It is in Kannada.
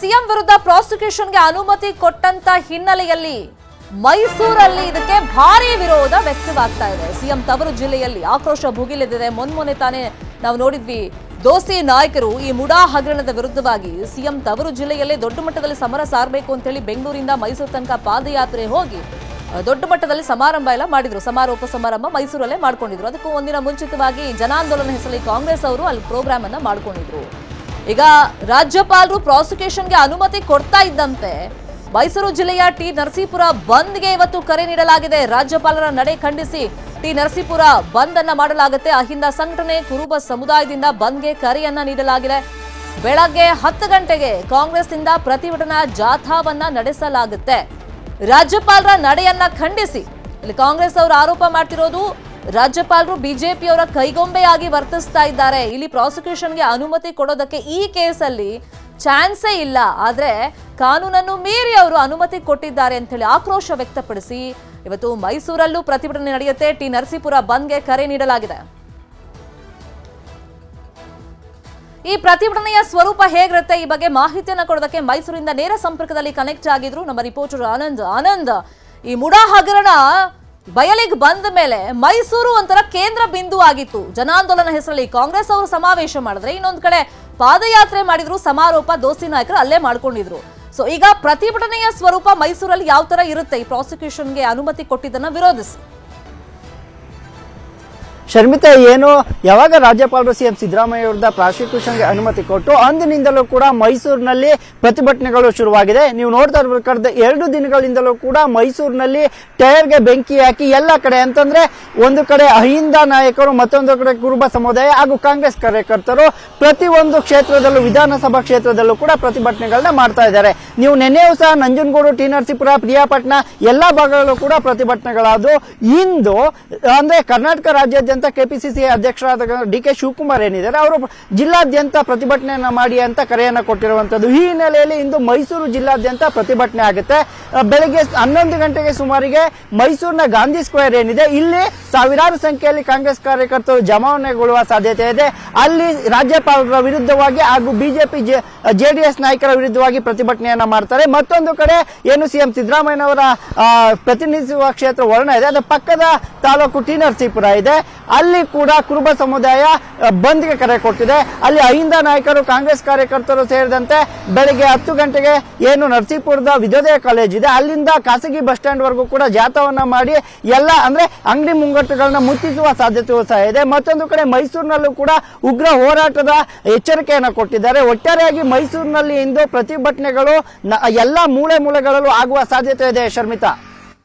ಸಿಎಂ ವಿರುದ್ಧ ಪ್ರಾಸಿಕ್ಯೂಷನ್ಗೆ ಅನುಮತಿ ಕೊಟ್ಟಂತ ಹಿನ್ನೆಲೆಯಲ್ಲಿ ಮೈಸೂರಲ್ಲಿ ಇದಕ್ಕೆ ಭಾರಿ ವಿರೋಧ ವ್ಯಕ್ತವಾಗ್ತಾ ಇದೆ. ಸಿಎಂ ತವರು ಜಿಲ್ಲೆಯಲ್ಲಿ ಆಕ್ರೋಶ ಭುಗಿಲೆದಿದೆ ಮೊನ್ಮೊನ್ನೆ ತಾನೇ ನಾವು ನೋಡಿದ್ವಿ ದೋಸ್ತಿ ನಾಯಕರು ಈ ಮುಡಾ ಹಗರಣದ ವಿರುದ್ಧವಾಗಿ ಸಿಎಂ ತವರು ಜಿಲ್ಲೆಯಲ್ಲೇ ದೊಡ್ಡ ಮಟ್ಟದಲ್ಲಿ ಸಮರ ಸಾರಬೇಕು ಅಂತ ಹೇಳಿ ಬೆಂಗಳೂರಿಂದ ಮೈಸೂರು ತನಕ ಪಾದಯಾತ್ರೆ ಹೋಗಿ ದೊಡ್ಡ ಮಟ್ಟದಲ್ಲಿ ಸಮಾರಂಭ ಎಲ್ಲ ಮಾಡಿದ್ರು. ಸಮಾರೋಪ ಸಮಾರಂಭ ಮೈಸೂರಲ್ಲೇ ಮಾಡ್ಕೊಂಡಿದ್ರು. ಅದಕ್ಕೂ ಒಂದಿನ ಮುಂಚಿತವಾಗಿ ಜನಾಂದೋಲನ ಹೆಸರಲ್ಲಿ ಕಾಂಗ್ರೆಸ್ ಅವರು ಅಲ್ಲಿ ಪ್ರೋಗ್ರಾಮ್ ಅನ್ನ ಮಾಡ್ಕೊಂಡಿದ್ರು. ಈಗ ರಾಜ್ಯಪಾಲರು ಪ್ರಾಸಿಕ್ಯೂಷನ್ಗೆ ಅನುಮತಿ ಕೊಡ್ತಾ ಇದ್ದಂತೆ ಮೈಸೂರು ಜಿಲ್ಲೆಯ ಟಿ ನರಸೀಪುರ ಬಂದ್ಗೆ ಇವತ್ತು ಕರೆ ನೀಡಲಾಗಿದೆ. ರಾಜ್ಯಪಾಲರ ನಡೆ ಖಂಡಿಸಿ ಟಿ ನರಸೀಪುರ ಬಂದ್ ಅನ್ನ ಮಾಡಲಾಗುತ್ತೆ. ಅಹಿಂದ ಸಂಘಟನೆ ಕುರುಬ ಸಮುದಾಯದಿಂದ ಬಂದ್ಗೆ ಕರೆಯನ್ನ ನೀಡಲಾಗಿದೆ. ಬೆಳಗ್ಗೆ ಹತ್ತು ಗಂಟೆಗೆ ಕಾಂಗ್ರೆಸ್ನಿಂದ ಪ್ರತಿಭಟನಾ ಜಾಥಾವನ್ನ ನಡೆಸಲಾಗುತ್ತೆ. ರಾಜ್ಯಪಾಲರ ನಡೆಯನ್ನ ಖಂಡಿಸಿ. ಇಲ್ಲಿ ಕಾಂಗ್ರೆಸ್ ಅವರು ಆರೋಪ ಮಾಡ್ತಿರೋದು ರಾಜ್ಯಪಾಲರು ಬಿಜೆಪಿಯವರ ಕೈಗೊಂಬೆಯಾಗಿ ವರ್ತಿಸ್ತಾ ಇದ್ದಾರೆ. ಇಲ್ಲಿ ಪ್ರಾಸಿಕ್ಯೂಷನ್ಗೆ ಅನುಮತಿ ಕೊಡೋದಕ್ಕೆ ಈ ಕೇಸಲ್ಲಿ ಚಾನ್ಸೇ ಇಲ್ಲ. ಆದ್ರೆ ಕಾನೂನನ್ನು ಮೀರಿ ಅವರು ಅನುಮತಿ ಕೊಟ್ಟಿದ್ದಾರೆ ಅಂತ ಹೇಳಿ ಆಕ್ರೋಶ ವ್ಯಕ್ತಪಡಿಸಿ ಇವತ್ತು ಮೈಸೂರಲ್ಲೂ ಪ್ರತಿಭಟನೆ ನಡೆಯುತ್ತೆ. ಟಿ ನರಸೀಪುರ ಬಂದ್ಗೆ ಕರೆ ನೀಡಲಾಗಿದೆ. ಈ ಪ್ರತಿಭಟನೆಯ ಸ್ವರೂಪ ಹೇಗಿರುತ್ತೆ? ಈ ಬಗ್ಗೆ ಮಾಹಿತಿಯನ್ನು ಕೊಡೋದಕ್ಕೆ ಮೈಸೂರಿಂದ ನೇರ ಸಂಪರ್ಕದಲ್ಲಿ ಕನೆಕ್ಟ್ ಆಗಿದ್ರು ನಮ್ಮ ರಿಪೋರ್ಟರ್ ಆನಂದ್. ಆನಂದ್, ಈ ಮುಡಾ ಹಗರಣ ಬಯಲಿಗೆ ಬಂದ ಮೇಲೆ ಮೈಸೂರು ಒಂಥರ ಕೇಂದ್ರ ಬಿಂದು ಆಗಿತ್ತು ಜನಾಂದೋಲನ ಹೆಸರಲ್ಲಿ ಕಾಂಗ್ರೆಸ್ ಅವರು ಸಮಾವೇಶ ಮಾಡಿದ್ರೆ ಇನ್ನೊಂದು ಕಡೆ ಪಾದಯಾತ್ರೆ ಮಾಡಿದ್ರು ಸಮಾರೋಪ ದೋಸ್ತಿ ನಾಯಕರು ಅಲ್ಲೇ ಮಾಡ್ಕೊಂಡಿದ್ರು. ಸೊ ಈಗ ಪ್ರತಿಭಟನೆಯ ಸ್ವರೂಪ ಮೈಸೂರಲ್ಲಿ ಯಾವ ತರ ಇರುತ್ತೆ? ಈ ಪ್ರಾಸಿಕ್ಯೂಷನ್ಗೆ ಅನುಮತಿ ಕೊಟ್ಟಿದ್ದನ್ನ ವಿರೋಧಿಸಿ. ಶರ್ಮಿತಾ, ಏನು, ಯಾವಾಗ ರಾಜ್ಯಪಾಲರು ಸಿಎಂ ಸಿದ್ದರಾಮಯ್ಯ ವಿರುದ್ಧ ಪ್ರಾಸಿಕ್ಯೂಷನ್ಗೆ ಅನುಮತಿ ಕೊಟ್ಟು ಅಂದಿನಿಂದಲೂ ಕೂಡ ಮೈಸೂರಿನಲ್ಲಿ ಪ್ರತಿಭಟನೆಗಳು ಶುರುವಾಗಿದೆ. ನೀವು ನೋಡ್ತಾ ಇರ್ಬೇಕು ಕಳೆದ ಎರಡು ದಿನಗಳಿಂದಲೂ ಕೂಡ ಮೈಸೂರಿನಲ್ಲಿ ಟೈರ್ಗೆ ಬೆಂಕಿ ಹಾಕಿ ಎಲ್ಲ ಕಡೆ ಅಂತಂದ್ರೆ ಒಂದು ಕಡೆ ಅಹಿಂದ ನಾಯಕರು, ಮತ್ತೊಂದು ಕಡೆ ಕುರುಬ ಸಮುದಾಯ ಹಾಗೂ ಕಾಂಗ್ರೆಸ್ ಕಾರ್ಯಕರ್ತರು ಪ್ರತಿ ಒಂದು ಕ್ಷೇತ್ರದಲ್ಲೂ, ವಿಧಾನಸಭಾ ಕ್ಷೇತ್ರದಲ್ಲೂ ಕೂಡ ಪ್ರತಿಭಟನೆಗಳನ್ನ ಮಾಡ್ತಾ ಇದ್ದಾರೆ. ನೀವು ನೆನೆಯೂ ಸಹ ನಂಜನಗೂಡು ಟಿ ನರಸೀಪುರ ಪ್ರಿಯಾಪಟ್ಟಣ, ಎಲ್ಲಾ ಭಾಗಗಳಲ್ಲೂ ಕೂಡ ಪ್ರತಿಭಟನೆಗಳಾದವು ಇಂದು ಅಂದ್ರೆ ಕರ್ನಾಟಕ ರಾಜ್ಯಾದ್ಯಂತ ಕೆಪಿಸಿಸಿ ಅಧ್ಯಕ್ಷರಾದ ಡಿ ಕೆ ಶಿವಕುಮಾರ್ ಏನಿದ್ದಾರೆ, ಅವರು ಜಿಲ್ಲಾದ್ಯಂತ ಪ್ರತಿಭಟನೆಯನ್ನ ಮಾಡಿ ಅಂತ ಕರೆಯನ್ನ ಕೊಟ್ಟಿರುವಂತದ್ದು. ಈ ಹಿನ್ನೆಲೆಯಲ್ಲಿ ಇಂದು ಮೈಸೂರು ಜಿಲ್ಲಾದ್ಯಂತ ಪ್ರತಿಭಟನೆ ಆಗುತ್ತೆ. ಬೆಳಗ್ಗೆ ಹನ್ನೊಂದು ಗಂಟೆಗೆ ಸುಮಾರಿಗೆ ಮೈಸೂರಿನ ಗಾಂಧಿ ಸ್ಕ್ವೇರ್ ಏನಿದೆ, ಇಲ್ಲಿ ಸಾವಿರಾರು ಸಂಖ್ಯೆಯಲ್ಲಿ ಕಾಂಗ್ರೆಸ್ ಕಾರ್ಯಕರ್ತರು ಜಮಾವಣೆಗೊಳ್ಳುವ ಸಾಧ್ಯತೆ ಇದೆ. ಅಲ್ಲಿ ರಾಜ್ಯಪಾಲರ ವಿರುದ್ಧವಾಗಿ ಹಾಗೂ ಬಿಜೆಪಿ ಜೆಡಿಎಸ್ ನಾಯಕರ ವಿರುದ್ಧವಾಗಿ ಪ್ರತಿಭಟನೆಯನ್ನ ಮಾಡ್ತಾರೆ. ಮತ್ತೊಂದು ಕಡೆ ಏನು ಸಿಎಂ ಸಿದ್ದರಾಮಯ್ಯನವರ ಪ್ರತಿನಿಧಿಸುವ ಕ್ಷೇತ್ರ ವರ್ಣ ಇದೆ. ಅದರ ಪಕ್ಕದ ತಾಲೂಕು ಟಿ ಇದೆ. ಅಲ್ಲಿ ಕೂಡ ಕುರುಬ ಸಮುದಾಯ ಬಂದ್ಗೆ ಕರೆ ಕೊಟ್ಟಿದೆ. ಅಲ್ಲಿ ಅಹಿಂದ ನಾಯಕರು, ಕಾಂಗ್ರೆಸ್ ಕಾರ್ಯಕರ್ತರು ಸೇರಿದಂತೆ ಬೆಳಿಗ್ಗೆ ಹತ್ತು ಗಂಟೆಗೆ ಏನು ನರಸೀಪುರದ ವಿದ್ಯೋದಯ ಕಾಲೇಜ್ ಇದೆ. ಅಲ್ಲಿಂದ ಖಾಸಗಿ ಬಸ್ ಸ್ಟ್ಯಾಂಡ್ ವರೆಗೂ ಕೂಡ ಜಾಥಾವನ್ನ ಮಾಡಿ ಎಲ್ಲ, ಅಂದ್ರೆ ಅಂಗಡಿ ಮುಂಗಟ್ಟುಗಳನ್ನ ಮುಚ್ಚಿಸುವ ಸಾಧ್ಯತೆಯೂ ಸಹ ಇದೆ. ಮತ್ತೊಂದು ಕಡೆ ಮೈಸೂರಿನಲ್ಲೂ ಕೂಡ ಉಗ್ರ ಹೋರಾಟದ ಎಚ್ಚರಿಕೆಯನ್ನು ಕೊಟ್ಟಿದ್ದಾರೆ. ಒಟ್ಟಾರೆಯಾಗಿ ಮೈಸೂರಿನಲ್ಲಿ ಇಂದು ಪ್ರತಿಭಟನೆಗಳು ಎಲ್ಲ ಮೂಳೆ ಮೂಲೆ ಮೂಲೆಗಳಲ್ಲೂ ಆಗುವ ಸಾಧ್ಯತೆ ಇದೆ, Sharmita.